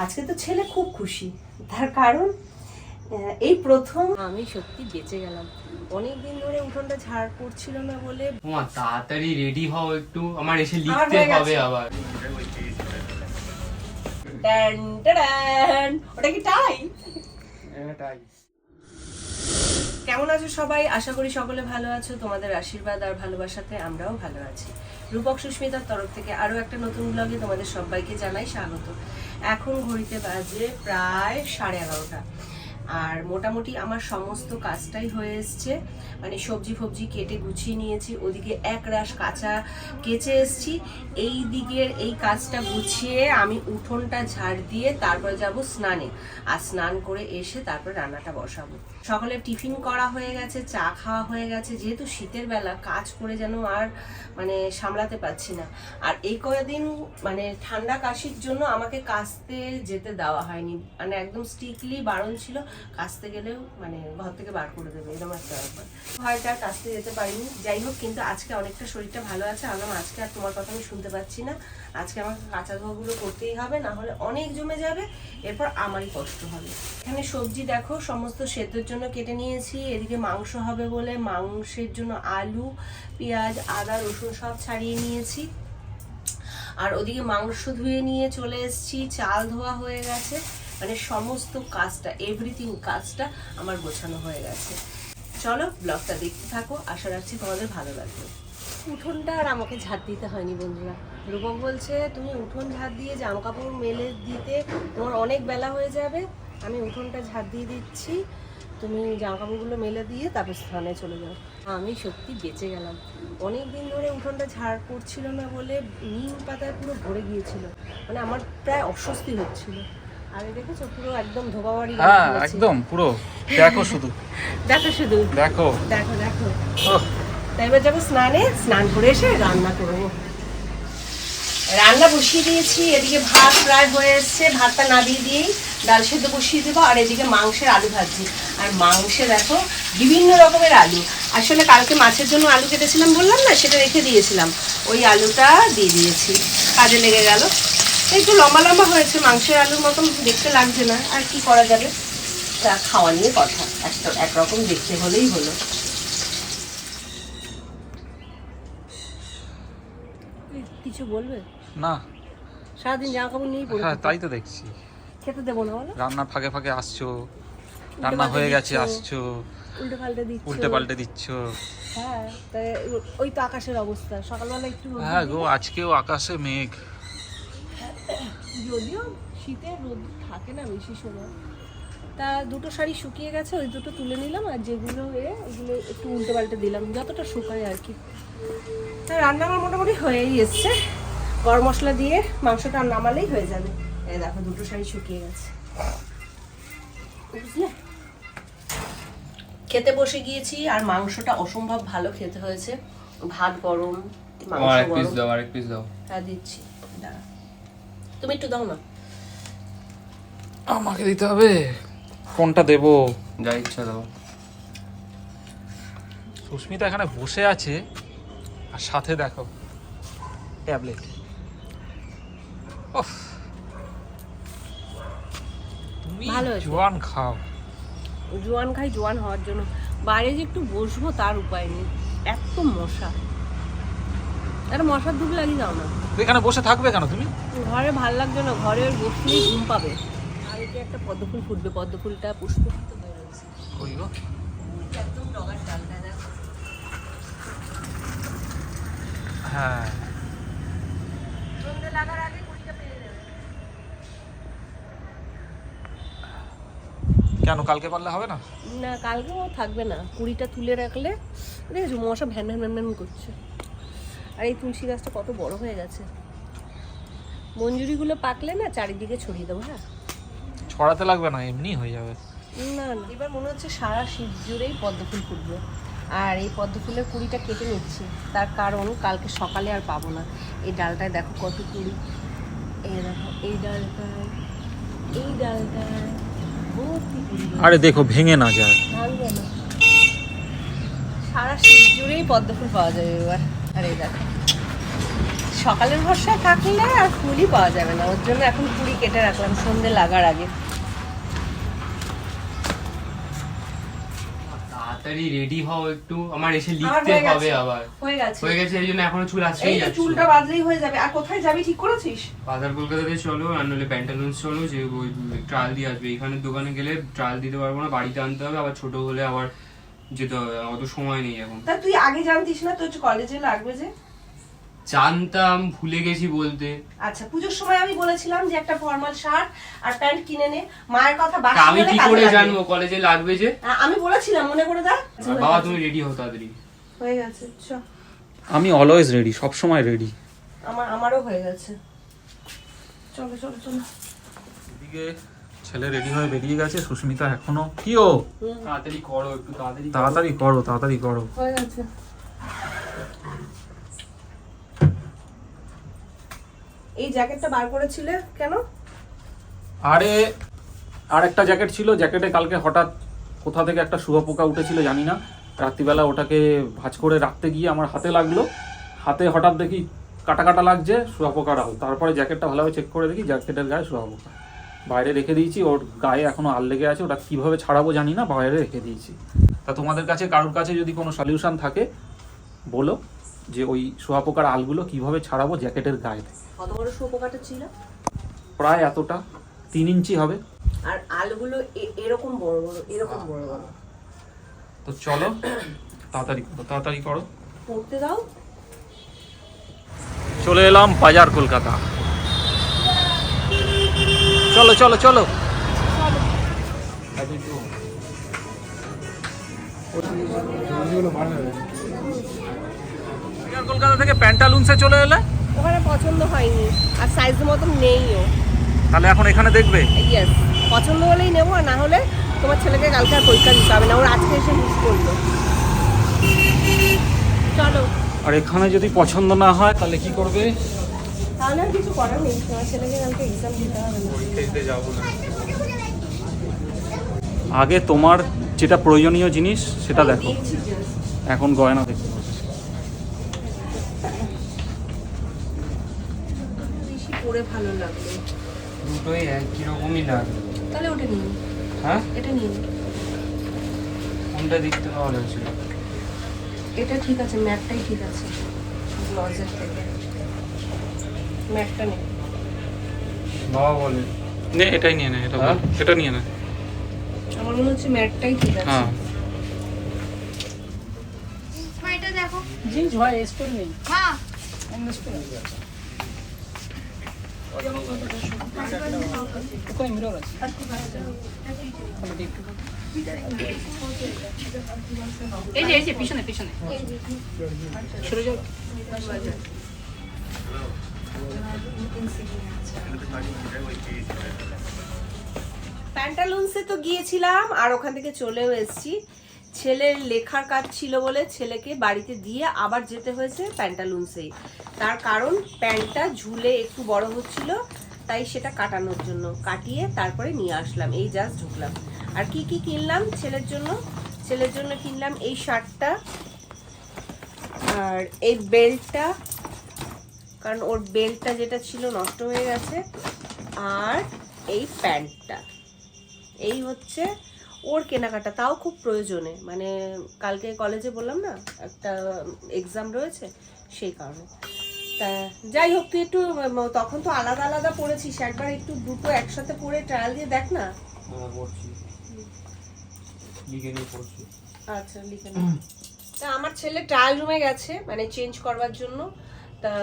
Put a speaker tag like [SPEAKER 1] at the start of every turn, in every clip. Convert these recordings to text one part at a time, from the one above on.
[SPEAKER 1] আজকে তো ছেলে খুব খুশি। তার কারণ আহ, এই প্রথম আমি সত্যি বেঁচে গেলাম। অনেক দিন ধরে উঠোনটা ঝাড় পড়ছিল না বলে।
[SPEAKER 2] মা তাড়াতাড়ি রেডি হও একটু। আমার এসে লিখতে হবে আবার।
[SPEAKER 1] ট্যান ট্যান ওটা কি টাই
[SPEAKER 2] এটাই
[SPEAKER 1] কেমন আছো সবাই? আশা করি সকলে ভালো আছো। তোমাদের আশীর্বাদ আর ভালোবাসাতে আমরাও ভালো আছি। রূপক সুস্মিতার তরফ থেকে আরও একটা নতুন ব্লগে তোমাদের সবাইকে জানাই স্বাগত। এখন ঘড়িতে বাজে প্রায় সাড়ে এগারোটা। আর মোটামুটি আমার সমস্ত কাজটাই হয়ে এসছে। মানে সবজি ফবজি কেটে গুছিয়ে নিয়েছি, ওদিকে এক রাশ কাঁচা কেচে এসছি। এই দিকের এই কাজটা গুছিয়ে আমি উঠোনটা ঝাড় দিয়ে তারপর যাব স্নানে। আর স্নান করে এসে তারপর রান্নাটা বসাবো। সকালে টিফিন করা হয়ে গেছে, চা খাওয়া হয়ে গেছে। যেহেতু শীতের বেলা, কাজ করে যেন আর মানে সামলাতে পারছি না। আর এই কয়েকদিন মানে ঠান্ডা কাশির জন্য আমাকে কাশতে যেতে দেওয়া হয়নি। মানে একদম স্ট্রিক্টলি বারণ ছিল কাশতে গেলেও মানে ঘর থেকে বার করে দেবে, এরকম একটা ব্যাপার। আর কাশতে যেতে পারিনি। যাই হোক, কিন্তু আজকে অনেকটা শরীরটা ভালো আছে। আলাম আজকে আর তোমার কথা আমি শুনতে পাচ্ছি না। আজকে আমাকে কাঁচা ধোয়াগুলো করতেই হবে, না হলে অনেক জমে যাবে। এরপর আমারই কষ্ট হবে। এখানে সবজি দেখো, সমস্ত সেদ্ধর জন্য কেটে নিয়েছি। এদিকে মাংস হবে বলে মাংসের জন্য আলু, পেঁয়াজ, আদা, রসুন সব ছাড়িয়ে নিয়েছি। আর ওদিকে মাংস ধুয়ে নিয়ে চলে এসেছি। চাল ধোয়া হয়ে গেছে। মানে সমস্ত কাজটা এভরিথিং কাজটা আমার গোছানো হয়ে গেছে। চলো ব্লগটা দেখতে থাকো, আশা রাখছি তোমাদের ভালো লাগবে। উঠোনটা আর আমাকে ঝাড় দিতে হয়নি বন্ধুরা। রূপক বলছে, তুমি উঠোন ঝাড় দিয়ে জামা কাপড় মেলে দিতে তোমার অনেক বেলা হয়ে যাবে। আমি উঠোনটা ঝাড় দিয়ে দিচ্ছি। তুমি জামা কাপড়গুলো মেলে দিয়ে তারপর স্থানে চলে যাও। আমি সত্যি বেঁচে গেলাম। অনেক দিন ধরে উঠোনটা ঝাড় পড়ছিল না বলে নিম পাতায় পুরো ভরে গিয়েছিল। মানে আমার প্রায় অস্বস্তি হচ্ছিল।
[SPEAKER 3] হ্যাঁ একদম পুরো। দেখো শুধু।
[SPEAKER 1] দেখো শুধু।
[SPEAKER 3] দেখো।
[SPEAKER 1] দেখো দেখো। এবার যাব স্নানে। স্নান করে এসে রান্না করব। রান্না বসিয়ে দিয়েছি। এদিকে ভাত প্রায় হয়ে এসছে। ভাতটা না দিয়ে দিয়েই ডাল সেদ্ধ বসিয়ে দেবো। আর এদিকে মাংসের আলু ভাজছি আর মাংসে দেখো বিভিন্ন রকমের আলু। আসলে কালকে মাছের জন্য আলু কেটেছিলাম বললাম না? সেটা রেখে দিয়েছিলাম। ওই আলুটা দিয়ে দিয়েছি। কাজে লেগে গেল। একটু লম্বা লম্বা হয়েছে মাংসের আলুর মতন দেখতে লাগছে না। আর কি করা যাবে? তা খাওয়া নিয়ে কথা। একটা একরকম দেখতে হলেই হলো। কিছু বলবে?
[SPEAKER 3] না।
[SPEAKER 1] সারাদিন জামা কাপড় নিয়েই পড়ে
[SPEAKER 3] হ্যাঁ তাই তো দেখছি।
[SPEAKER 1] খেতে দেবো না বলো?
[SPEAKER 3] রান্নার ফাঁকে ফাঁকে আসছো। রান্না হয়ে গেছে আসছো।
[SPEAKER 1] উল্টে পাল্টে দিচ্ছ।
[SPEAKER 3] উল্টে পাল্টে দিচ্ছ।
[SPEAKER 1] হ্যাঁ তাই ওই তো আকাশের অবস্থা। সকালবেলা একটু
[SPEAKER 3] হ্যাঁ গো আজকেও আকাশে মেঘ।
[SPEAKER 1] যদিও শীতের রোদ থাকে না বেশি সময়। তা দুটো শাড়ি শুকিয়ে গেছে ওই দুটো তুলে নিলাম আর যেগুলো এ ওগুলো একটু উল্টে পাল্টে দিলাম যতটা শুকায় আর কি। তা রান্না আমার মোটামুটি হয়েই এসছে। গরম মশলা দিয়ে মাংসটা নামালেই হয়ে যাবে। এই দেখো দুটো শাড়ি শুকিয়ে গেছে। বুঝলে? খেতে বসে গিয়েছি আর মাংসটা অসম্ভব ভালো খেতে হয়েছে। ভাত গরম মাংস গরম।
[SPEAKER 2] দাও আর এক পিস দাও।
[SPEAKER 1] হ্যাঁ দিচ্ছি। দাঁড়া। তুমি একটু দাও না।
[SPEAKER 3] আমাকে দিতে হবে? কোনটা দেবো?
[SPEAKER 2] যা ইচ্ছা দাও।
[SPEAKER 3] সুস্মিতা এখানে বসে আছে আর সাথে দেখো ট্যাবলেট। ওফ তুমি। জোয়ান খাও।
[SPEAKER 1] জোয়ান খাই জোয়ান হওয়ার জন্য। বাইরে যে একটু বসবো তার উপায় নেই। এত মশা। একটা মশার ধূপ লাগিয়ে দাও না।
[SPEAKER 3] এখানে বসে থাকবে কেন তুমি?
[SPEAKER 1] ঘরে ভালো লাগছে না ঘরে বসলেই ঘুম পাবে। আর এতে একটা পদ্ম ফুল ফুটবে পদ্ম ফুলটা পুষ্পযুক্ত হয়ে রয়েছে একদম ডগার ডালটা দেখো
[SPEAKER 3] হ্যাঁ।
[SPEAKER 1] লাগার আগে
[SPEAKER 3] কেন কালকে পারলে হবে না?
[SPEAKER 1] না কালকেও থাকবে না। কুড়িটা তুলে রাখলে দেখেছ মশা ভ্যান ভ্যান ভ্যান ভ্যান করছে। আর এই তুলসী গাছটা কত বড় হয়ে গেছে। মঞ্জুরিগুলো পাকলে না চারিদিকে ছড়িয়ে দেবো হ্যাঁ?
[SPEAKER 3] ছড়াতে লাগবে না এমনি হয়ে যাবে।
[SPEAKER 1] না না। এবার মনে হচ্ছে সারা শীত জুড়েই পদ্ম ফুল ফুটবে। আর এই পদ্ম ফুলের কুড়িটা কেটে নিচ্ছি। তার কারণ কালকে সকালে আর পাবো না। এই ডালটায় দেখো কত কুড়ি। এই দেখো এই ডালটায় এই ডালটায়
[SPEAKER 3] আরে দেখো ভেঙে না যায়।
[SPEAKER 1] সারা শীত জুড়েই পদ্ম ফুল পাওয়া যাবে এবার। আর এই দেখো। সকালের ভরসায় থাকলে আর ফুলই পাওয়া যাবে না। ওর জন্য এখন কুড়ি কেটে রাখলাম সন্ধে লাগার আগে।
[SPEAKER 2] তাড়াতাড়ি রেডি হও একটু। আমার এসে লিখতে হবে আবার।
[SPEAKER 1] হয়ে গেছে।
[SPEAKER 2] হয়ে এখনও চুল
[SPEAKER 1] এই
[SPEAKER 2] আসছেই যাচ্ছে।
[SPEAKER 1] চুলটা বাদলেই হয়ে যাবে। আর কোথায় যাবি ঠিক করেছিস?
[SPEAKER 2] বাজার কলকাতাতে চলো আর প্যান্টালুন্স চলো যে ওই ট্রায়াল দিয়ে আসবে। এখানের দোকানে গেলে ট্রায়াল দিতে পারব না বাড়িতে আনতে হবে আবার ছোট হলে আবার যেতে হবে অত সময় নেই এখন।
[SPEAKER 1] তা তুই আগে জানতিস না তোর কলেজে লাগবে যে?
[SPEAKER 2] জানতাম ভুলে গেছি বলতে।
[SPEAKER 1] আচ্ছা পুজোর সময় আমি বলেছিলাম যে একটা ফর্মাল শার্ট আর প্যান্ট কিনে নে। মায়ের কথা বাকি
[SPEAKER 2] আমি কি করে জানব কলেজে লাগবে যে?
[SPEAKER 1] আমি বলেছিলাম মনে করে দা
[SPEAKER 2] বাবা তুমি রেডি হও তাড়াতাড়ি।
[SPEAKER 1] হয়ে গেছে চ।
[SPEAKER 3] আমি অলওয়েজ রেডি সব সময় রেডি
[SPEAKER 1] আমার আমারও হয়ে গেছে। চলো চলো চলো।
[SPEAKER 3] এদিকে ছেলে রেডি হয়ে বেরিয়ে গেছে সুস্মিতা এখনও। কি ও?
[SPEAKER 2] তাড়াতাড়ি করো একটু তাড়াতাড়ি করো।
[SPEAKER 3] তাড়াতাড়ি করো তাড়াতাড়ি করো।
[SPEAKER 1] হয়ে গেছে। এই জ্যাকেটটা বার করেছিলে কেন?
[SPEAKER 3] আরে আর একটা জ্যাকেট ছিল জ্যাকেটে কালকে হঠাৎ কোথা থেকে একটা শুয়োপোকা উঠেছিল জানি না। রাত্রিবেলা ওটাকে ভাঁজ করে রাখতে গিয়ে আমার হাতে লাগল। হাতে হঠাৎ দেখি কাটা কাটা লাগছে শুয়োপোকা রাহুল তারপরে জ্যাকেটটা ভালোভাবে চেক করে দেখি জ্যাকেটের গায়ে শুয়োপোকা বাইরে রেখে দিয়েছি ওর গায়ে এখনও আল লেগে আছে ওটা কীভাবে ছাড়াবো জানি না বাইরে রেখে দিয়েছি। তা তোমাদের কাছে কারোর কাছে যদি কোনো সলিউশন থাকে বলো যে ওই শুয়াপোকার আলগুলো কীভাবে ছাড়াবো জ্যাকেটের গায়ে থেকে।
[SPEAKER 1] কত বড় শুয়োপোকাটা ছিল?
[SPEAKER 3] প্রায় এতটা তিন ইঞ্চি হবে।
[SPEAKER 1] আর আলগুলো এরকম বড় বড় এরকম বড় বড়।
[SPEAKER 3] তো চলো তাড়াতাড়ি করো তাড়াতাড়ি করো।
[SPEAKER 1] পড়তে দাও।
[SPEAKER 3] চলে এলাম বাজার কলকাতা। চলো চলো চলো। কলকাতা থেকে প্যান্টালুন্সে চলে এলে?
[SPEAKER 1] ওখানে পছন্দ হয়নি। আর সাইজ মতন নেইও
[SPEAKER 3] তাহলে এখন এখানে দেখবে?
[SPEAKER 1] ইয়েস পছন্দ হলেই নেব আর না হলে তোমার ছেলেকে কালকে আর পরীক্ষা দিতে হবে না। ওর আজকে এসে মিস করল। চলো।
[SPEAKER 3] আর এখানে যদি পছন্দ না হয় তাহলে কি করবে?
[SPEAKER 1] তাহলে আর কিছু করার নেই। তোমার ছেলেকে কালকে এক্সাম দিতে হবে না।
[SPEAKER 2] দিতে যাব না।
[SPEAKER 3] আগে তোমার যেটা প্রয়োজনীয় জিনিস সেটা দেখো। এখন গয়না দেখতে
[SPEAKER 1] পরে ভালো
[SPEAKER 2] দুটোই একই রকমই লাগে
[SPEAKER 1] তাহলে ওটা নিন
[SPEAKER 2] হ্যাঁ?
[SPEAKER 1] এটা নিন
[SPEAKER 2] কোনটা দেখতে ভালো লাগছিল?
[SPEAKER 1] এটা ঠিক আছে ম্যাটটাই ঠিক আছে। লজের থেকে। ম্যাটটা নেই
[SPEAKER 2] বাবা বলে।
[SPEAKER 3] নে এটাই নিয়ে নে এটা
[SPEAKER 2] হ্যাঁ?
[SPEAKER 3] এটা নিয়ে নে।
[SPEAKER 1] আমার মনে হচ্ছে ম্যাটটাই ঠিক আছে।
[SPEAKER 3] হ্যাঁ।
[SPEAKER 4] দেখো।
[SPEAKER 5] জিন্স হয় স্টোর নেই।
[SPEAKER 4] হ্যাঁ।
[SPEAKER 5] ওখানে মিরর আছে। এই যে এই যে পিছনে পিছনে। সরে যাও।
[SPEAKER 1] প্যান্টালুন্সে তো গিয়েছিলাম, আর ওখান থেকে চলেও এসেছি। ছেলের লেখার কাজ ছিল বলে ছেলেকে বাড়িতে দিয়ে আবার যেতে হয়েছে প্যান্টালুন্সেই তার কারণ, প্যান্টটা ঝুলে একটু বড় হচ্ছিল, তাই সেটা কাটানোর জন্য কাটিয়ে তারপরে নিয়ে আসলাম, এই জাস্ট ঢুকলাম। আর কি কি কিনলাম ছেলের জন্য? ছেলের জন্য কিনলাম এই শার্টটা, আর এই বেল্টটা কারণ ওর বেল্টটা যেটা ছিল নষ্ট হয়ে গেছে। আর এই প্যান্টটা। এই হচ্ছে ওর কেনাকাটা। তাও খুব প্রয়োজনে। মানে কালকে কলেজে বললাম না একটা এক্সাম রয়েছে সেই কারণে। তা যাই হোক তুই একটু তখন তো আলাদা আলাদা পড়েছিস। একবার একটু দুটো একসাথে পড়ে ট্রায়াল দিয়ে দেখ না।
[SPEAKER 2] হ্যাঁ
[SPEAKER 1] আচ্ছা লিখে। তা আমার ছেলে ট্রায়াল রুমে গেছে মানে চেঞ্জ করবার জন্য। তা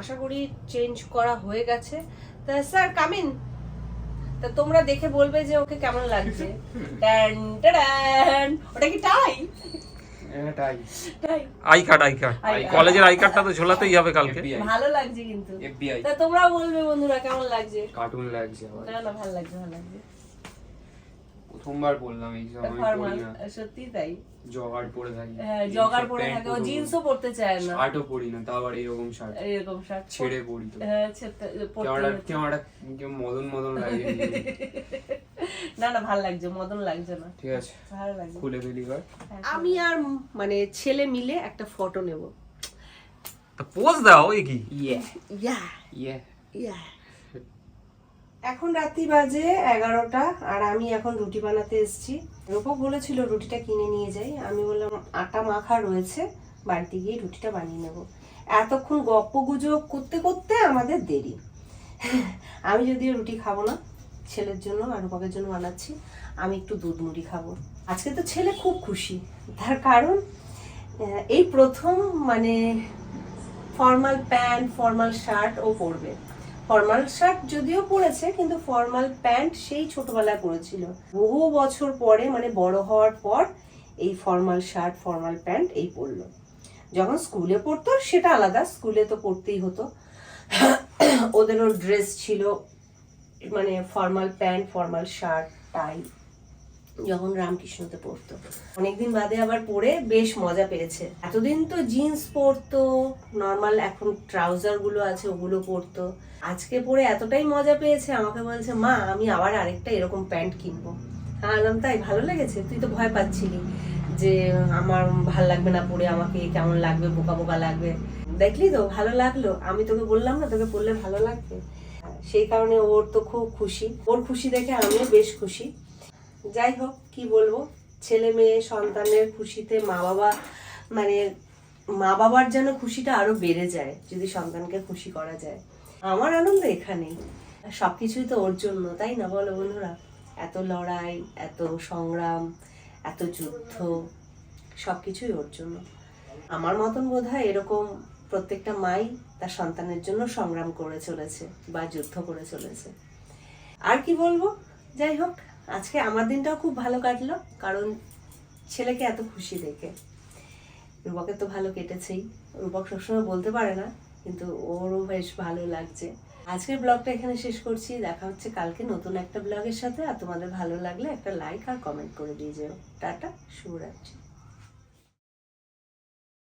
[SPEAKER 1] আশা করি চেঞ্জ করা হয়ে গেছে। তা স্যার কামিন তা তোমরা দেখে বলবে যে ওকে কেমন লাগছে। ট্যান ট্যান ওটা কি tie tie
[SPEAKER 3] I card I card কলেজের আই কার্ডটা তো ঝোলাতেই হবে কালকে।
[SPEAKER 1] ভালো লাগছে কিন্তু। তা তোমরা বলবে বন্ধুরা কেমন লাগছে।
[SPEAKER 2] কার্টুন লাগছে
[SPEAKER 1] না না ভালো লাগছে ভালো লাগছে।
[SPEAKER 2] প্রথমবার বললাম এই
[SPEAKER 1] সত্যি তাই?
[SPEAKER 2] জগার পরে থাকি।
[SPEAKER 1] হ্যাঁ জগার পরে থাকে ও জিন্সও পড়তে চায় না।
[SPEAKER 2] শার্টও পরি না তা আবার এরকম শার্ট।
[SPEAKER 1] এরকম শার্ট
[SPEAKER 2] ছেড়ে পরি তো।
[SPEAKER 1] হ্যাঁ
[SPEAKER 2] কেমন কেমন মদন মদন লাগে।
[SPEAKER 1] না না ভালো লাগছে মদন লাগছে না।
[SPEAKER 2] ঠিক আছে
[SPEAKER 1] ভালো লাগছে।
[SPEAKER 2] খুলে ফেলি এবার।
[SPEAKER 1] আমি আর মানে ছেলে মিলে একটা ফটো নেব।
[SPEAKER 3] তা পোজ দাও এ কি?
[SPEAKER 2] ইয়ে
[SPEAKER 1] ইয়া
[SPEAKER 2] ইয়ে
[SPEAKER 1] ইয়া এখন রাত্রি বাজে এগারোটা আর আমি এখন রুটি বানাতে এসেছি। রূপক বলেছিল রুটিটা কিনে নিয়ে যাই। আমি বললাম, আটা মাখা রয়েছে, বাড়িতে গিয়ে রুটিটা বানিয়ে নেব। এতক্ষণ গপ্প গুজব করতে করতে আমাদের দেরি। আমি যদিও রুটি খাব না, ছেলের জন্য আর রূপকের জন্য বানাচ্ছি, আমি একটু দুধ মুড়ি খাব। আজকে তো ছেলে খুব খুশি। তার কারণ এই প্রথম মানে ফর্মাল প্যান্ট ফর্মাল শার্ট ও পরবে। ফর্মাল শার্ট যদিও পরেছে, কিন্তু ফর্মাল প্যান্ট সেই ছোটবেলায় পরেছিল। বহু বছর পরে মানে বড় হওয়ার পর, এই ফর্মাল শার্ট, ফর্মাল প্যান্ট এই পরলো। যখন স্কুলে পড়তো, সেটা আলাদা, স্কুলে তো পড়তেই হতো। ওদেরও ড্রেস ছিল মানে formal pant, formal shirt tie যখন রামকৃষ্ণতে পড়তো। অনেকদিন বাদে আবার পরে বেশ মজা পেয়েছে। এতদিন তো জিন্স পরতো, নর্মাল এখন ট্রাউজারগুলো আছে, ওগুলো পরতো। আজকে পরে এতটাই মজা পেয়েছে, আমাকে বলছে, মা, আমি আবার আরেকটা এরকম প্যান্ট কিনবো। আনলাম তাই ভালো লেগেছে? তুই তো ভয় পাচ্ছিলি যে আমার ভালো লাগবে না পরে আমাকে, কেমন লাগবে, বোকা বোকা লাগবে। দেখলি তো, ভালো লাগল। আমি তোকে বললাম না, তোকে পরলে ভালো লাগবে? সেই কারণে ওর তো খুব খুশি। ওর খুশি দেখে আমিও বেশ খুশি। যাই হোক, কি বলব? ছেলে মেয়ে, সন্তানের খুশিতে মা বাবা মানে মা বাবার যেন খুশিটা আরও বেড়ে যায়, যদি সন্তানকে খুশি করা যায়। আমার আনন্দ এখানেই। সবকিছুই তো ওর জন্য, তাই না বলো বন্ধুরা? এত লড়াই, এত সংগ্রাম, এত যুদ্ধ, সবকিছুই ওর জন্য। আমার মতন বোধ হয় এরকম প্রত্যেকটা মাই তার সন্তানের জন্য সংগ্রাম করে চলেছে বা যুদ্ধ করে চলেছে। আর কি বলব? যাই হোক আজকে আমার দিনটাও খুব ভালো কাটলো, কারণ ছেলেকে এত খুশি দেখে। রূপকের তো ভালো কেটেছেই। রূপক সবসময় বলতে পারে না, কিন্তু ওরও বেশ ভালো লাগছে। আজকের ব্লগটা এখানে শেষ করছি। দেখা হচ্ছে কালকে নতুন একটা ব্লগের সাথে। আর তোমাদের ভালো লাগলে একটা লাইক আর কমেন্ট করে দিয়ে যেও। টাটা, শুভরাত্রি।